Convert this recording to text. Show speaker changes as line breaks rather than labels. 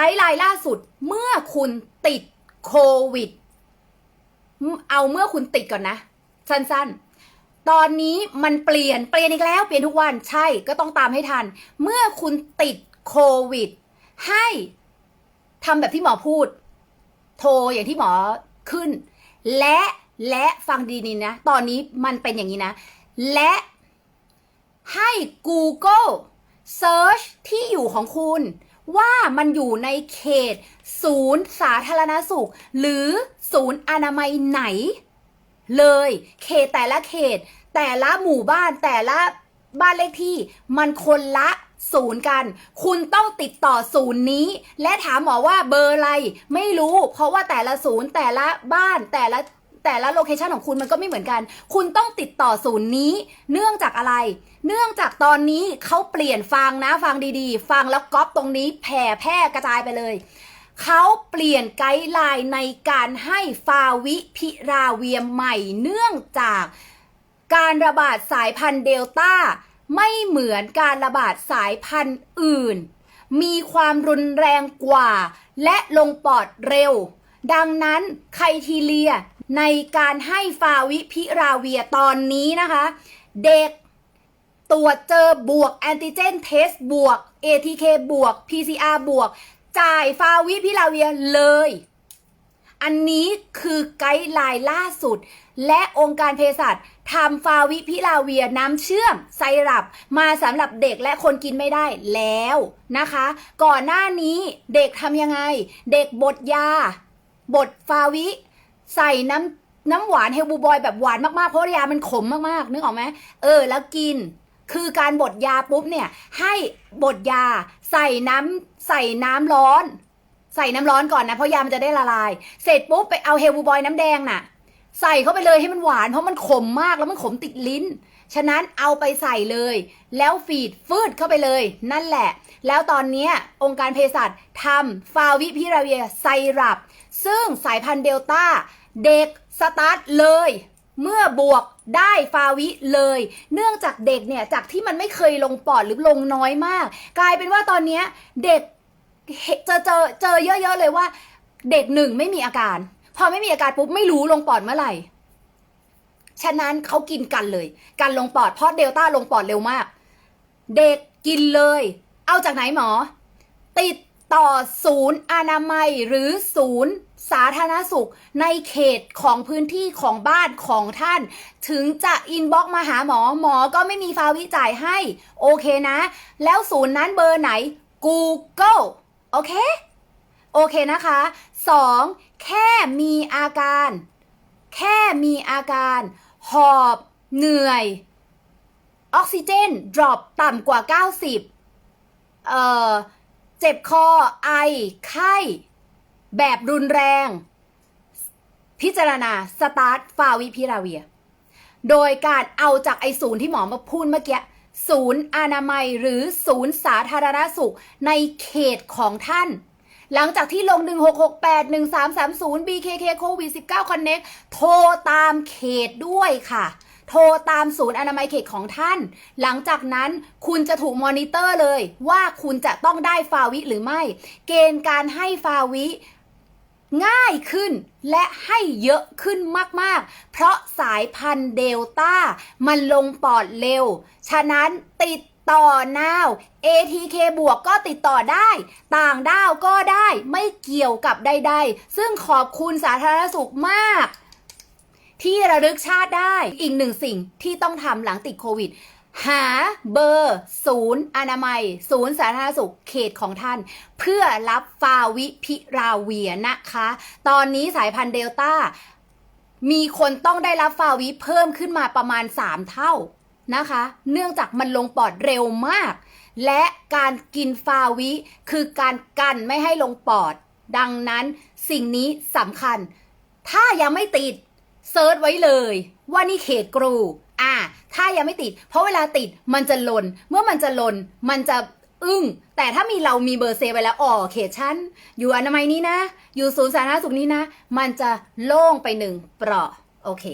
ไกด์ไลน์ล่าสุดเมื่อคุณติดโควิด เอาเมื่อคุณติดก่อนนะ สั้นๆ ตอนนี้มันเปลี่ยนเปลี่ยนอีกแล้วเปลี่ยนทุกวันใช่ก็ต้องตามให้ทัน เมื่อคุณติดโควิด ให้ทำแบบที่หมอพูด โทรอย่างที่หมอขึ้น และและฟังดีๆนะ ตอนนี้มันเป็นอย่างนี้นะ และให้ Google Search ที่อยู่ของคุณ ว่ามันอยู่ในเขต ศูนย์สาธารณสุข หรือศูนย์อนามัยไหน เลย เขตแต่ละเขต แต่ละหมู่บ้านแต่ละบ้านเลขที่ มันคนละศูนย์กัน คุณต้องติดต่อศูนย์นี้ และถามหมอว่าเบอร์อะไร ไม่รู้ เพราะว่าแต่ละศูนย์แต่ละบ้านแต่ละ แต่ละโลเคชันของคุณมันก็ไม่เหมือนกัน คุณต้องติดต่อศูนย์นี้ เนื่องจากอะไร เนื่องจากตอนนี้เขาเปลี่ยนฟังนะฟังดีๆ ฟังแล้วก๊อปตรงนี้แผ่แพร่กระจายไปเลยเขาเปลี่ยนไกด์ไลน์ในการให้ฟาวิพิราเวียใหม่ เนื่องจากการระบาดสายพันธุ์เดลต้า ไม่เหมือนการระบาดสายพันธุ์อื่น มีความรุนแรงกว่า และลงปอดเร็ว ดังนั้นไคทีเลีย ในการให้ฟาวิพิราเวียตอนนี้นะคะ เด็กตรวจเจอบวกแอนติเจนเทสบวก ATK บวก PCR บวก จ่ายฟาวิพิลาเวียเลย อันนี้คือไกด์ไลน์ล่าสุด และองค์การเภสัชทำฟาวิพิลาเวียน้ำเชื่อมไซรัปมาสำหรับเด็กและคนกินไม่ได้แล้วนะคะ ก่อนหน้านี้เด็กทำยังไง เด็กบดยา บดฟาวิ ใส่น้ำน้ำหวานเฮลบูบอยแบบหวานมากๆ เพราะยามันขมมากๆ นึกออกไหมเออ แล้วกิน คือการบดยาปุ๊บเนี่ย ให้บดยาใส่น้ำใส่น้ำร้อน ใส่น้ำร้อนก่อนนะ เพราะยามันจะได้ละลาย เสร็จปุ๊บไปเอาเฮลบูบอยน้ำแดงน่ะ ใส่เข้าไปเลยให้มันหวาน เพราะมันขมมากแล้วมันขมติดลิ้น ฉะนั้นเอาไปใส่เลย แล้วฟีดฟืดเข้าไปเลย นั่นแหละ แล้วตอนเนี้ยองค์การเภสัชทำฟาวิพิราเวียไซรัปซึ่งสายพันธุ์เดลต้า เด็กสตาร์ทเลย เมื่อบวกได้ฟาวิเลย เนื่องจากเด็กเนี่ยจากที่มันไม่เคยลงปอดหรือลงน้อยมาก กลายเป็นว่าตอนนี้เด็กเจอเจอเจอเยอะๆเลยว่า เด็กหนึ่งไม่มีอาการ พอไม่มีอาการปุ๊บไม่รู้ลงปอดเมื่อไหร่ฉะนั้นเขากินกันเลยการลงปอดเพราะเดลต้าลงปอดเร็วมาก เด็กกินเลย เอาจากไหนหมอ ติด ต่อศูนย์อนามัยหรือศูนย์สาธารณสุขในเขตของพื้นที่ของบ้านของท่าน ถึงจะอินบ็อกมาหาหมอหมอก็ไม่มีฟาวิจ่ายให้ โอเคนะ แล้วศูนย์นั้นเบอร์ไหน Google โอเค โอเคนะคะ 2. แค่มีอาการ แค่มีอาการ หอบเหนื่อย ออกซิเจนดรอปต่ำกว่า 90 เอ่อ เจ็บคอ ไอ ไข้ แบบรุนแรง พิจารณาสตาร์ทฟาวิพิราเวีย โดยการเอาจากไอศูนย์ที่หมอมาพูดเมื่อกี้ ศูนย์อนามัยหรือศูนย์สาธารณสุขในเขตของท่าน หลังจากที่ลง 1668 1330 BKK โควิด19 Connect โทรตามเขตด้วยค่ะ โทรตามศูนย์อนามัยเขตของท่าน หลังจากนั้นคุณจะถูกมอนิเตอร์เลย ว่าคุณจะต้องได้ฟาวิหรือไม่ เกณฑ์การให้ฟาวิง่ายขึ้นและให้เยอะขึ้นมาก ๆ เพราะสายพันธุ์เดลต้า มันลงปอดเร็ว ฉะนั้นติดต่อนาว ATK บวกก็ติดต่อได้ ต่างด้าวก็ได้ไม่เกี่ยวกับใด ๆ ซึ่งขอบคุณสาธารณสุขมาก ที่ระลึกชาติได้ อีกหนึ่งสิ่งที่ต้องทำหลังติดโควิด หาเบอร์ ศูนย์อนามัย ศูนย์สาธารณสุขเขตของท่าน เพื่อรับฟาวิพิราเวียนะคะ ตอนนี้สายพันธุ์เดลต้า มีคนต้องได้รับฟาวิเพิ่มขึ้นมาประมาณ 3 เท่านะคะ เนื่องจากมันลงปอดเร็วมาก และการกินฟาวิคือการกันไม่ให้ลงปอด ดังนั้นสิ่งนี้สำคัญ ถ้ายังไม่ติด เซิร์ชไว้เลยว่านี่เขตกรู อ่า ถ้ายังไม่ติด เพราะเวลาติดมันจะหลน เมื่อมันจะหลน มันจะอึ้ง แต่ถ้ามีเรามีเบอร์เซไว้แล้วอ๋อเขตชั้น อยู่อนามัยนี้นะ อยู่ศูนย์สาธารณสุขนี้นะ มันจะโล่งไปหนึ่งเปราะ โอเค